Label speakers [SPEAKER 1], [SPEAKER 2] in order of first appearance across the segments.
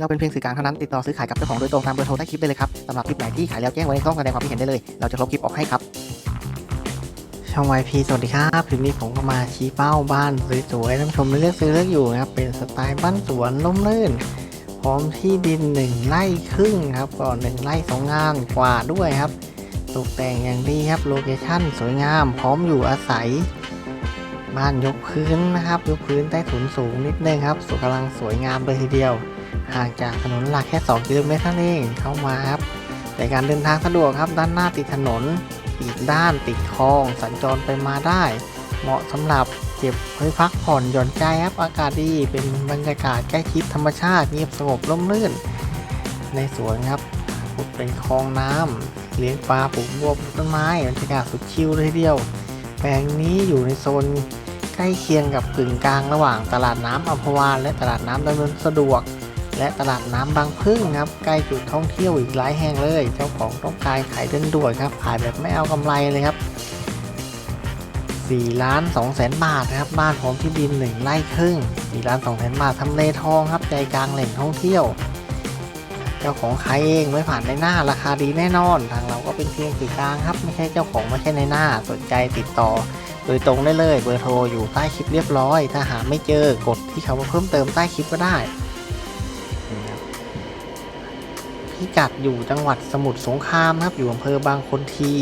[SPEAKER 1] เราเป็นเพียงสื่อกลางเท่านั้นติดต่อซื้อขายกับเจ้าของโดยตรงตามเบอร์โทรใต้คลิปได้เลยครับสำหรับคลิปไหนที่ขายแล้วแจ้งไว้ในช่องแสดงความคิดเห็นได้เลย เราจะลบคลิปออกให้ครับ ช่อง YP สวัสดีครับคลิปนี้ผมก็มาชี้เป้าบ้านสวยๆท่านผู้ชมเลือกซื้อเลือกอยู่นะครับเป็นสไตล์บ้านสวนล่มลื่นพร้อมที่ดินหนึ่งไร่ครึ่งครับก็หนึ่งไร่สองงานกว่าด้วยครับตกแต่งอย่างดีครับโลเคชั่นสวยงาม พร้อมอยู่อาศัย บ้านยกพื้นนะครับยกพื้นใต้ถุนสูงนิดนึงครับสุกำลังสวยงามเลยทีเดียว ห่างจากถนนหลักแค่ 2 กิโลเมตรเท่านั้นเองเข้ามาครับในการเดินทางสะดวกครับด้านหน้าติดถนน อีกด้านติดคลอง สัญจรไปมาได้ เหมาะสำหรับเก็บไว้พักผ่อนหย่อนใจครับอากาศดีเป็นบรรยากาศใกล้ชิดธรรมชาติเงียบสงบร่มรื่น ในสวนครับขุดเป็นคลองน้ำเลี้ยงปลาปลูกบัวปลูกต้นไม้บรรยากาศสุดชิลเลยทีเดียว แปลงนี้อยู่ในโซนใกล้เคียงกับกึ่งกลางระหว่างตลาดน้ำอัมพวาและตลาดน้ำดำเนินสะดวก และตลาดน้ำบางพึ่งครับใกล้จุดท่องเที่ยวอีกหลายแห่งเลย เจ้าของต้องการขายเดินด่วนครับขายแบบไม่เอากำไรเลยครับ4ล้าน2แสนบาทนะครับบ้านพร้อมที่ดิน 1ไร่ครึ่ง4ล้าน2แสนบาททำเลทองครับใจกลางแหล่งท่องเที่ยว เจ้าของขายเองไม่ผ่านในหน้าราคาดีแน่นอน ทางเราก็เป็นเพียงสื่อกลางครับไม่ใช่เจ้าของไม่ใช่ในหน้าสนใจติดต่อ โดยตรงได้เลยเบอร์โทรอยู่ใต้คลิปเรียบร้อย ถ้าหาไม่เจอกดที่คำว่าเพิ่มเติมใต้คลิปก็ได้ นี่ครับพิกัดอยู่จังหวัดสมุทรสงครามครับ อยู่อำเภอบางคนที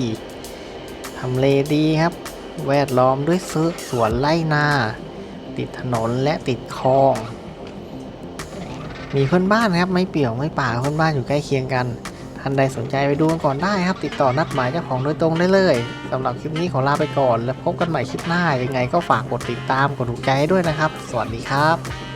[SPEAKER 1] ทำเลดีครับ แวดล้อมด้วยซื้อสวนไร่นา ติดถนนและติดคลอง มีเพื่อนบ้านครับ ไม่เปี่ยวไม่ป่าเพื่อนบ้านอยู่ใกล้เคียงกันท่านใดสนใจไปดูกันก่อนได้ครับ ติดต่อนัดหมายเจ้าของโดยตรงได้เลยสำหรับคลิปนี้ขอลาไปก่อน แล้วพบกันใหม่คลิปหน้ายังไงก็ฝากกดติดตามกดถูกใจด้วยนะครับ สวัสดีครับ